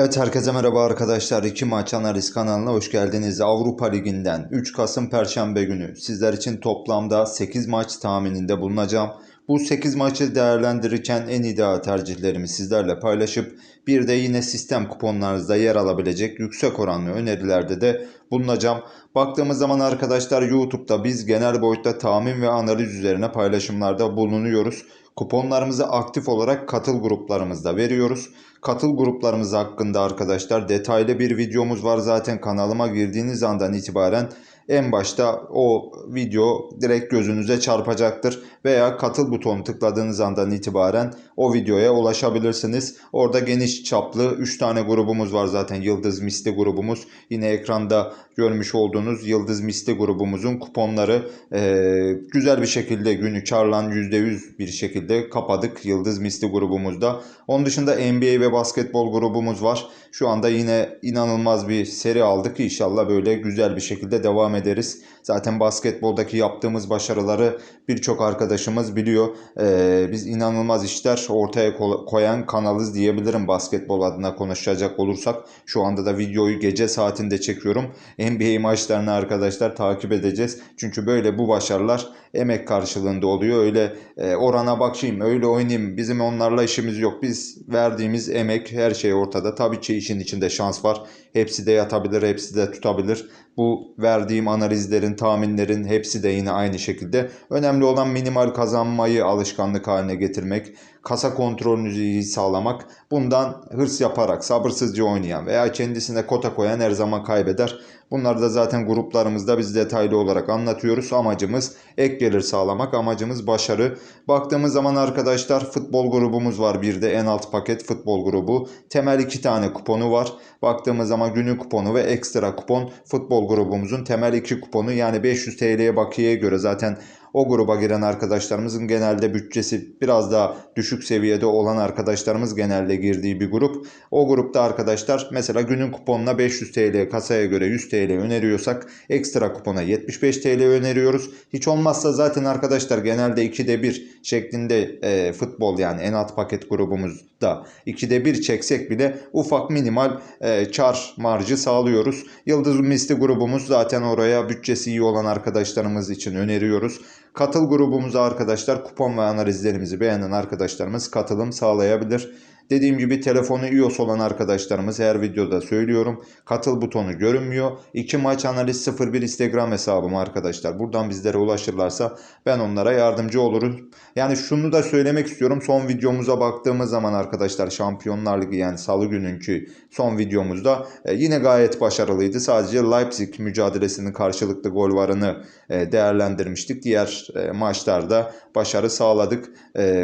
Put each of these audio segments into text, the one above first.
Evet herkese merhaba arkadaşlar. İki maç analiz kanalına hoş geldiniz. Avrupa Ligi'nden 3 Kasım Perşembe günü sizler için toplamda 8 maç tahmininde bulunacağım. Bu 8 maçı değerlendirirken en ideal tercihlerimi sizlerle paylaşıp bir de yine sistem kuponlarınızda yer alabilecek yüksek oranlı önerilerde de bulunacağım. Baktığımız zaman arkadaşlar YouTube'da biz genel boyutta tahmin ve analiz üzerine paylaşımlarda bulunuyoruz. Kuponlarımızı aktif olarak katıl gruplarımızda veriyoruz. Katıl gruplarımız hakkında arkadaşlar detaylı bir videomuz var zaten kanalıma girdiğiniz andan itibaren en başta o video direkt gözünüze çarpacaktır veya katıl butonu tıkladığınız andan itibaren o videoya ulaşabilirsiniz. Orada geniş çaplı 3 tane grubumuz var zaten Yıldız Misli grubumuz. Yine ekranda görmüş olduğunuz Yıldız Misli grubumuzun kuponları eee, güzel bir şekilde günü karlan %100 bir şekilde kapadık Yıldız Misli grubumuzda. Onun dışında NBA ve basketbol grubumuz var. Şu anda yine inanılmaz bir seri aldık. İnşallah böyle güzel bir şekilde devam ederiz. Zaten basketboldaki yaptığımız başarıları birçok arkadaşımız biliyor. Ee, biz inanılmaz işler ortaya ko- koyan kanalız diyebilirim basketbol adına konuşacak olursak. Şu anda da videoyu gece saatinde çekiyorum. NBA maçlarını arkadaşlar takip edeceğiz. Çünkü böyle bu başarılar emek karşılığında oluyor. Öyle e, orana bakayım, öyle oynayayım. Bizim onlarla işimiz yok. Biz verdiğimiz emek her şey ortada. Tabii ki işin içinde şans var. Hepsi de yatabilir, hepsi de tutabilir. Bu verdiğim analizlerin, tahminlerin hepsi de yine aynı şekilde. Önemli olan minimal kazanmayı alışkanlık haline getirmek, kasa kontrolünüzü iyi sağlamak. Bundan hırs yaparak sabırsızca oynayan veya kendisine kota koyan her zaman kaybeder. Bunları da zaten gruplarımızda biz detaylı olarak anlatıyoruz. Amacımız ek gelir sağlamak, amacımız başarı. Baktığımız zaman arkadaşlar futbol grubumuz var bir de en alt paket futbol grubu. Temel iki tane kuponu var. Baktığımız zaman günün kuponu ve ekstra kupon futbol grubumuzun temel iki kuponu yani 500 TL'ye bakiyeye göre zaten o gruba giren arkadaşlarımızın genelde bütçesi biraz daha düşük seviyede olan arkadaşlarımız genelde girdiği bir grup. O grupta arkadaşlar mesela günün kuponuna 500 TL kasaya göre 100 TL öneriyorsak ekstra kupona 75 TL öneriyoruz. Hiç olmazsa zaten arkadaşlar genelde 2'de 1 şeklinde e, futbol yani en alt paket grubumuzda 2'de 1 çeksek bile ufak minimal e, kar marjı sağlıyoruz. Yıldız Misli grubumuz zaten oraya bütçesi iyi olan arkadaşlarımız için öneriyoruz. Katıl grubumuza arkadaşlar kupon ve analizlerimizi beğenen arkadaşlarımız katılım sağlayabilir. Dediğim gibi telefonu iOS olan arkadaşlarımız her videoda söylüyorum. Katıl butonu görünmüyor. 2 maç analiz 01 Instagram hesabım arkadaşlar. Buradan bizlere ulaşırlarsa ben onlara yardımcı olurum. Yani şunu da söylemek istiyorum. Son videomuza baktığımız zaman arkadaşlar Şampiyonlar Ligi yani salı gününkü son videomuzda e, yine gayet başarılıydı. Sadece Leipzig mücadelesinin karşılıklı gol varını e, değerlendirmiştik. Diğer e, maçlarda başarı sağladık.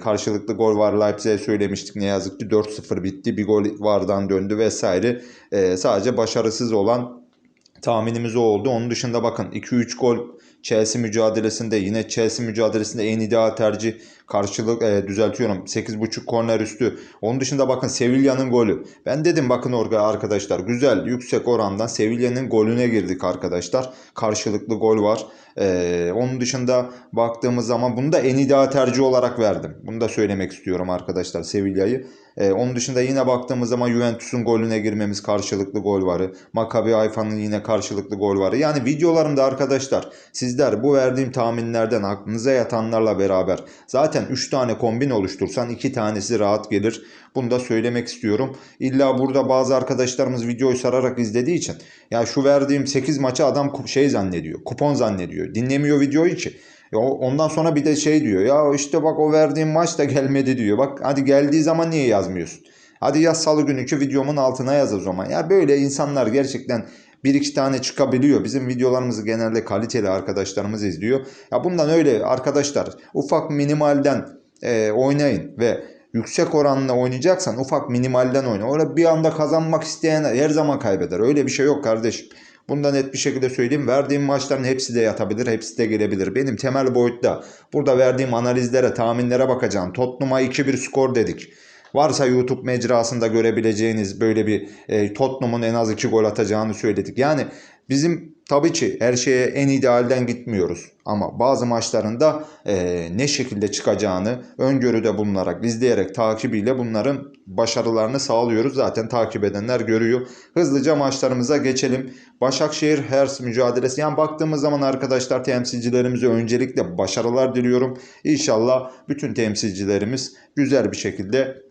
Karşılıklı gol var Leipzig'e söylemiştik. Ne yazık ki 4-0 bitti. Bir gol vardan döndü vesaire. E, sadece başarısız olan tahminimiz o oldu. Onun dışında bakın 2-3 gol Chelsea mücadelesinde yine Chelsea mücadelesinde en ideal tercih karşılık e, düzeltiyorum 8.5 korner üstü. Onun dışında bakın Sevilla'nın golü. Ben dedim bakın orada arkadaşlar güzel yüksek orandan Sevilla'nın golüne girdik arkadaşlar. Karşılıklı gol var. E, onun dışında baktığımız zaman bunu da en ideal tercih olarak verdim. Bunu da söylemek istiyorum arkadaşlar Sevilla'yı. E, onun dışında yine baktığımız zaman Juventus'un golüne girmemiz karşılıklı gol varı. Maccabi Hayfa'nın yine karşılıklı gol varı. Yani videolarımda arkadaşlar sizler bu verdiğim tahminlerden aklınıza yatanlarla beraber zaten 3 tane kombin oluştursan 2 tanesi rahat gelir. Bunu da söylemek istiyorum. İlla burada bazı arkadaşlarımız videoyu sararak izlediği için ya şu verdiğim 8 maçı adam şey zannediyor. Kupon zannediyor. Dinlemiyor videoyu ki. Ondan sonra bir de şey diyor. Ya işte bak o verdiğim maç da gelmedi diyor. Bak hadi geldiği zaman niye yazmıyorsun? Hadi yaz salı gününkü videomun altına yaz o zaman. Ya böyle insanlar gerçekten bir iki tane çıkabiliyor. Bizim videolarımızı genelde kaliteli arkadaşlarımız izliyor. Ya bundan öyle arkadaşlar ufak minimalden e, oynayın ve yüksek oranla oynayacaksan ufak minimalden oyna. Orada bir anda kazanmak isteyen her zaman kaybeder. Öyle bir şey yok kardeşim. Bunda net bir şekilde söyleyeyim. Verdiğim maçların hepsi de yatabilir, hepsi de gelebilir. Benim temel boyutta burada verdiğim analizlere, tahminlere bakacağım. Tottenham'a 2-1 skor dedik. Varsa YouTube mecrasında görebileceğiniz böyle bir e, Tottenham'ın en az 2 gol atacağını söyledik. Yani bizim Tabii ki her şeye en idealden gitmiyoruz. Ama bazı maçlarında eee, ne şekilde çıkacağını öngörüde bulunarak, izleyerek, takibiyle bunların başarılarını sağlıyoruz. Zaten takip edenler görüyor. Hızlıca maçlarımıza geçelim. Başakşehir Hers mücadelesi. Yani baktığımız zaman arkadaşlar temsilcilerimize öncelikle başarılar diliyorum. İnşallah bütün temsilcilerimiz güzel bir şekilde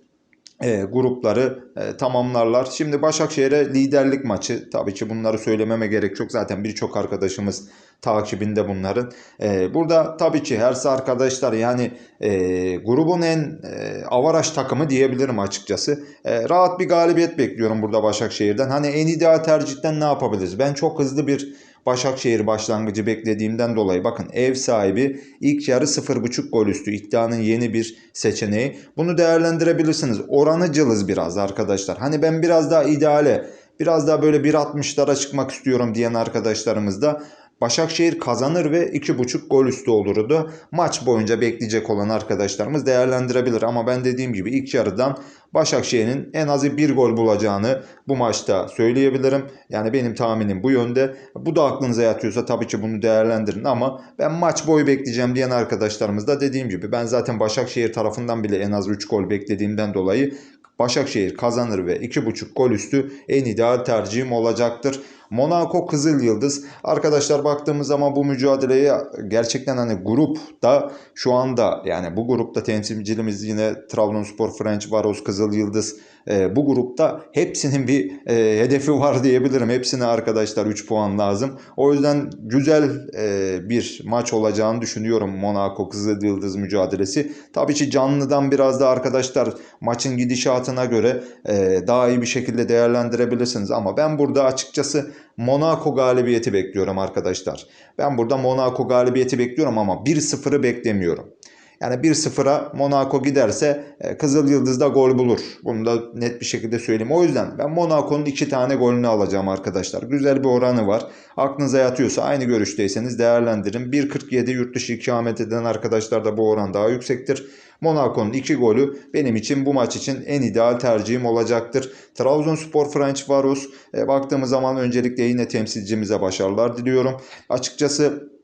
e, grupları e, tamamlarlar. Şimdi Başakşehir'e liderlik maçı. Tabii ki bunları söylememe gerek yok. Zaten birçok arkadaşımız takibinde bunların. E, burada tabii ki her arkadaşlar yani e, grubun en e, avaraj takımı diyebilirim açıkçası. E, rahat bir galibiyet bekliyorum burada Başakşehir'den. Hani en ideal tercihten ne yapabiliriz? Ben çok hızlı bir Başakşehir başlangıcı beklediğimden dolayı bakın ev sahibi ilk yarı 0.5 gol üstü iddianın yeni bir seçeneği. Bunu değerlendirebilirsiniz. Oranı cılız biraz arkadaşlar. Hani ben biraz daha ideale biraz daha böyle 1.60'lara çıkmak istiyorum diyen arkadaşlarımız da Başakşehir kazanır ve 2.5 gol üstü olurdu. Maç boyunca bekleyecek olan arkadaşlarımız değerlendirebilir. Ama ben dediğim gibi ilk yarıdan Başakşehir'in en azı bir gol bulacağını bu maçta söyleyebilirim. Yani benim tahminim bu yönde. Bu da aklınıza yatıyorsa tabii ki bunu değerlendirin ama ben maç boyu bekleyeceğim diyen arkadaşlarımız da dediğim gibi ben zaten Başakşehir tarafından bile en az 3 gol beklediğimden dolayı Başakşehir kazanır ve 2.5 gol üstü en ideal tercihim olacaktır. Monaco Kızıl Yıldız. Arkadaşlar baktığımız zaman bu mücadeleye gerçekten hani grupta şu anda yani bu grupta temsilcimiz yine Trabzonspor, French Varos, Kızıl Yıldız. Ee, bu grupta hepsinin bir e, hedefi var diyebilirim. Hepsine arkadaşlar 3 puan lazım. O yüzden güzel e, bir maç olacağını düşünüyorum Monaco Kızıl Yıldız mücadelesi. Tabii ki canlıdan biraz da arkadaşlar maçın gidişatına göre e, daha iyi bir şekilde değerlendirebilirsiniz. Ama ben burada açıkçası Monaco galibiyeti bekliyorum arkadaşlar. Ben burada Monaco galibiyeti bekliyorum ama 1-0'ı beklemiyorum. Yani 1-0'a Monaco giderse e, Kızıl Yıldız'da gol bulur. Bunu da net bir şekilde söyleyeyim. O yüzden ben Monaco'nun 2 tane golünü alacağım arkadaşlar. Güzel bir oranı var. Aklınıza yatıyorsa aynı görüşteyseniz değerlendirin. 1.47 yurt dışı ikamet eden arkadaşlar da bu oran daha yüksektir. Monaco'nun 2 golü benim için bu maç için en ideal tercihim olacaktır. Trabzonspor French Varos e, baktığımız zaman öncelikle yine temsilcimize başarılar diliyorum. Açıkçası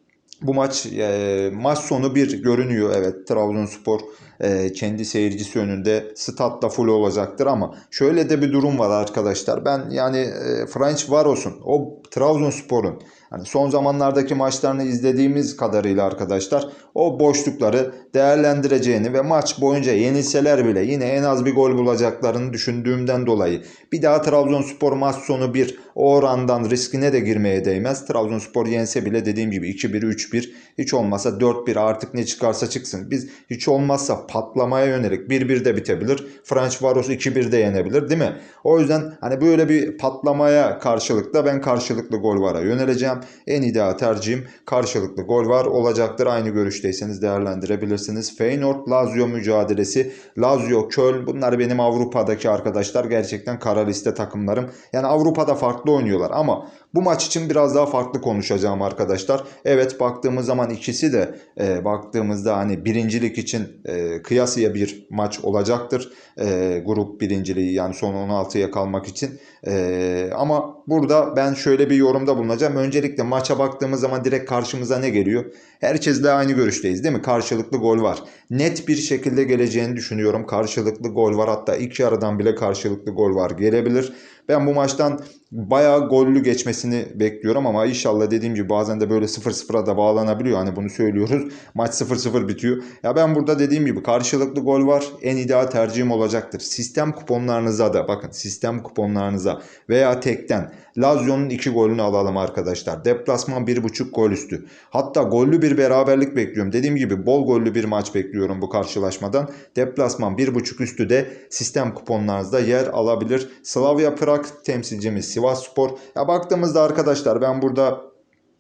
bu maç e, maç sonu bir görünüyor evet Trabzonspor e, kendi seyircisi önünde statta full olacaktır ama şöyle de bir durum var arkadaşlar. Ben yani e, French Varos'un o Trabzonspor'un hani son zamanlardaki maçlarını izlediğimiz kadarıyla arkadaşlar o boşlukları değerlendireceğini ve maç boyunca yenilseler bile yine en az bir gol bulacaklarını düşündüğümden dolayı bir daha Trabzonspor maç sonu bir o orandan riskine de girmeye değmez. Trabzonspor yense bile dediğim gibi 2-1 3-1 hiç olmazsa 4-1 artık ne çıkarsa çıksın. Biz hiç olmazsa patlamaya yönelik 1-1 de bitebilir. French Varos 2-1 de yenebilir değil mi? O yüzden hani böyle bir patlamaya karşılık da ben karşılıklı gol vara yöneleceğim. En ideal tercihim karşılıklı gol var olacaktır. Aynı görüşteyseniz değerlendirebilirsiniz. Feyenoord Lazio mücadelesi. Lazio, Köln bunlar benim Avrupa'daki arkadaşlar gerçekten kara liste takımlarım. Yani Avrupa'da farklı oynuyorlar ama bu maç için biraz daha farklı konuşacağım arkadaşlar. Evet baktığımız zaman ikisi de e, baktığımızda hani birincilik için e, kıyasıya bir maç olacaktır. E, grup birinciliği yani son 16'ya kalmak için. E, ama burada ben şöyle bir yorumda bulunacağım. Öncelikle maça baktığımız zaman direkt karşımıza ne geliyor? Herkesle aynı görüşteyiz değil mi? Karşılıklı gol var. Net bir şekilde geleceğini düşünüyorum. Karşılıklı gol var. Hatta iki aradan bile karşılıklı gol var. Gelebilir. Ben bu maçtan bayağı gollü geçmesini bekliyorum ama inşallah dediğim gibi bazen de böyle 0-0'a da bağlanabiliyor. Hani bunu söylüyoruz. Maç 0-0 bitiyor. Ya ben burada dediğim gibi karşılıklı gol var. En ideal tercihim olacaktır. Sistem kuponlarınıza da bakın sistem kuponlarınıza veya tekten Lazio'nun 2 golünü alalım arkadaşlar. Deplasman 1.5 gol üstü. Hatta gollü bir beraberlik bekliyorum. Dediğim gibi bol gollü bir maç bekliyorum bu karşılaşmadan. Deplasman 1.5 üstü de sistem kuponlarınızda yer alabilir. Slavia Prag temsilcimiz Sivas. Ya baktığımızda arkadaşlar ben burada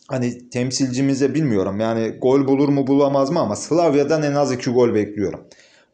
hani temsilcimize bilmiyorum yani gol bulur mu bulamaz mı ama Slavya'dan en az 2 gol bekliyorum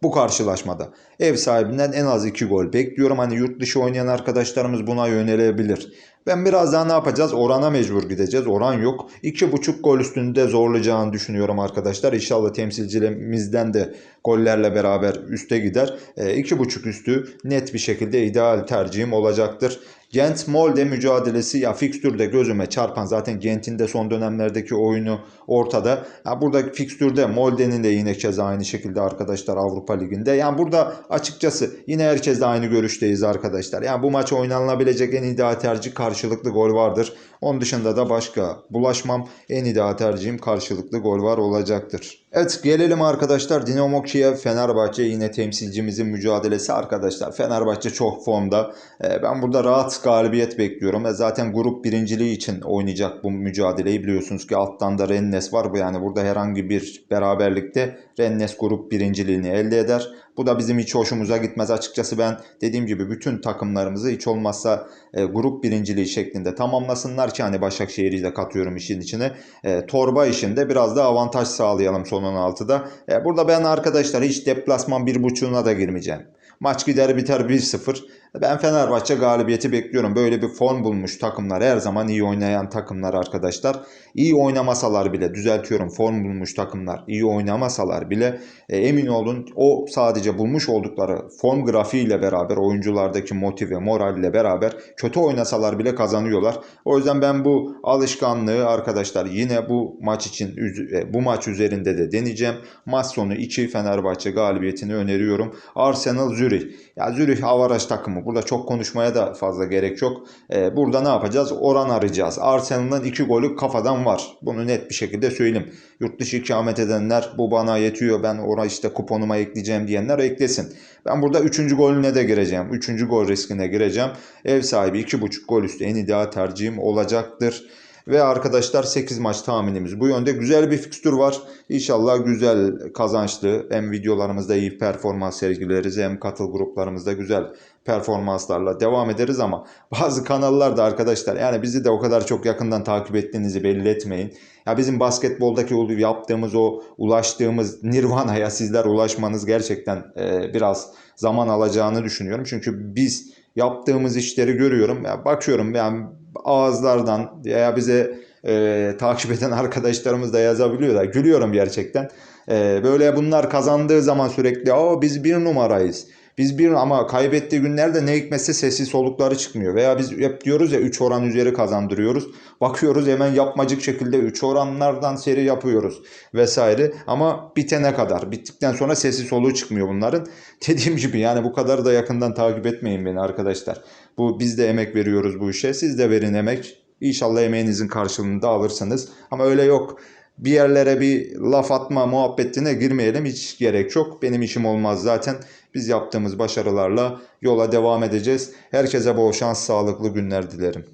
bu karşılaşmada. Ev sahibinden en az 2 gol bekliyorum. Hani yurt dışı oynayan arkadaşlarımız buna yönelebilir. Ben biraz daha ne yapacağız? Orana mecbur gideceğiz. Oran yok. 2.5 gol üstünde zorlayacağını düşünüyorum arkadaşlar. İnşallah temsilcilerimizden de gollerle beraber üste gider. E, 2.5 üstü net bir şekilde ideal tercihim olacaktır. Gent Molde mücadelesi ya fikstürde gözüme çarpan zaten Gent'in de son dönemlerdeki oyunu ortada. Ya burada fikstürde Molde'nin de yine keza aynı şekilde arkadaşlar Avrupa Ligi'nde. Yani burada açıkçası yine herkes de aynı görüşteyiz arkadaşlar. Yani bu maç oynanabilecek en ideal tercih karşılıklı gol vardır. Onun dışında da başka bulaşmam. En ideal tercihim karşılıklı gol var olacaktır. Evet gelelim arkadaşlar Dinamo Kiev Fenerbahçe yine temsilcimizin mücadelesi arkadaşlar. Fenerbahçe çok formda. Ee, Ben burada rahat galibiyet bekliyorum. ve Zaten grup birinciliği için oynayacak bu mücadeleyi biliyorsunuz ki alttan da Rennes var. Bu Yani burada herhangi bir beraberlikte Rennes grup birinciliğini elde eder. Bu da bizim hiç hoşumuza gitmez. Açıkçası ben dediğim gibi bütün takımlarımızı hiç olmazsa e, grup birinciliği şeklinde tamamlasınlar ki hani Başakşehir'i de katıyorum işin içine. E, torba işinde biraz da avantaj sağlayalım son 16'da. E, burada ben arkadaşlar hiç deplasman bir buçuğuna da girmeyeceğim. Maç gider biter 1-0. Ben Fenerbahçe galibiyeti bekliyorum. Böyle bir form bulmuş takımlar her zaman iyi oynayan takımlar arkadaşlar. İyi oynamasalar bile düzeltiyorum form bulmuş takımlar iyi oynamasalar bile e, emin olun o sadece bulmuş oldukları form grafiğiyle beraber oyunculardaki motive moralle beraber kötü oynasalar bile kazanıyorlar. O yüzden ben bu alışkanlığı arkadaşlar yine bu maç için e, bu maç üzerinde de deneyeceğim. Maç sonu 2 Fenerbahçe galibiyetini öneriyorum. Arsenal Zürih. Ya Zürih avaraj takımı. Burada çok konuşmaya da fazla gerek yok. Ee, burada ne yapacağız? Oran arayacağız. Arsenal'ın 2 golü kafadan var. Bunu net bir şekilde söyleyeyim. Yurt dışı ikamet edenler bu bana yetiyor. Ben ora işte kuponuma ekleyeceğim diyenler eklesin. Ben burada 3. golüne de gireceğim. 3. gol riskine gireceğim. Ev sahibi 2.5 gol üstü en ideal tercihim olacaktır. Ve arkadaşlar 8 maç tahminimiz bu yönde. Güzel bir fikstür var. İnşallah güzel kazançlı hem videolarımızda iyi performans sergileriz hem katıl gruplarımızda güzel performanslarla devam ederiz ama bazı kanallar da arkadaşlar yani bizi de o kadar çok yakından takip ettiğinizi belli etmeyin. Ya bizim basketboldaki yaptığımız o ulaştığımız nirvana'ya sizler ulaşmanız gerçekten e, biraz zaman alacağını düşünüyorum. Çünkü biz yaptığımız işleri görüyorum. Ya bakıyorum yani ağızlardan veya bize e, takip eden arkadaşlarımız da yazabiliyor da gülüyorum gerçekten. E, böyle bunlar kazandığı zaman sürekli Aa, biz bir numarayız. Biz bir ama kaybettiği günlerde ne hikmetse sessiz solukları çıkmıyor. Veya biz hep diyoruz ya 3 oran üzeri kazandırıyoruz. Bakıyoruz hemen yapmacık şekilde 3 oranlardan seri yapıyoruz vesaire. Ama bitene kadar. Bittikten sonra sessiz soluğu çıkmıyor bunların. Dediğim gibi yani bu kadar da yakından takip etmeyin beni arkadaşlar. Bu biz de emek veriyoruz bu işe. Siz de verin emek. İnşallah emeğinizin karşılığını da alırsınız. Ama öyle yok bir yerlere bir laf atma muhabbetine girmeyelim. Hiç gerek yok. Benim işim olmaz zaten. Biz yaptığımız başarılarla yola devam edeceğiz. Herkese bol şans, sağlıklı günler dilerim.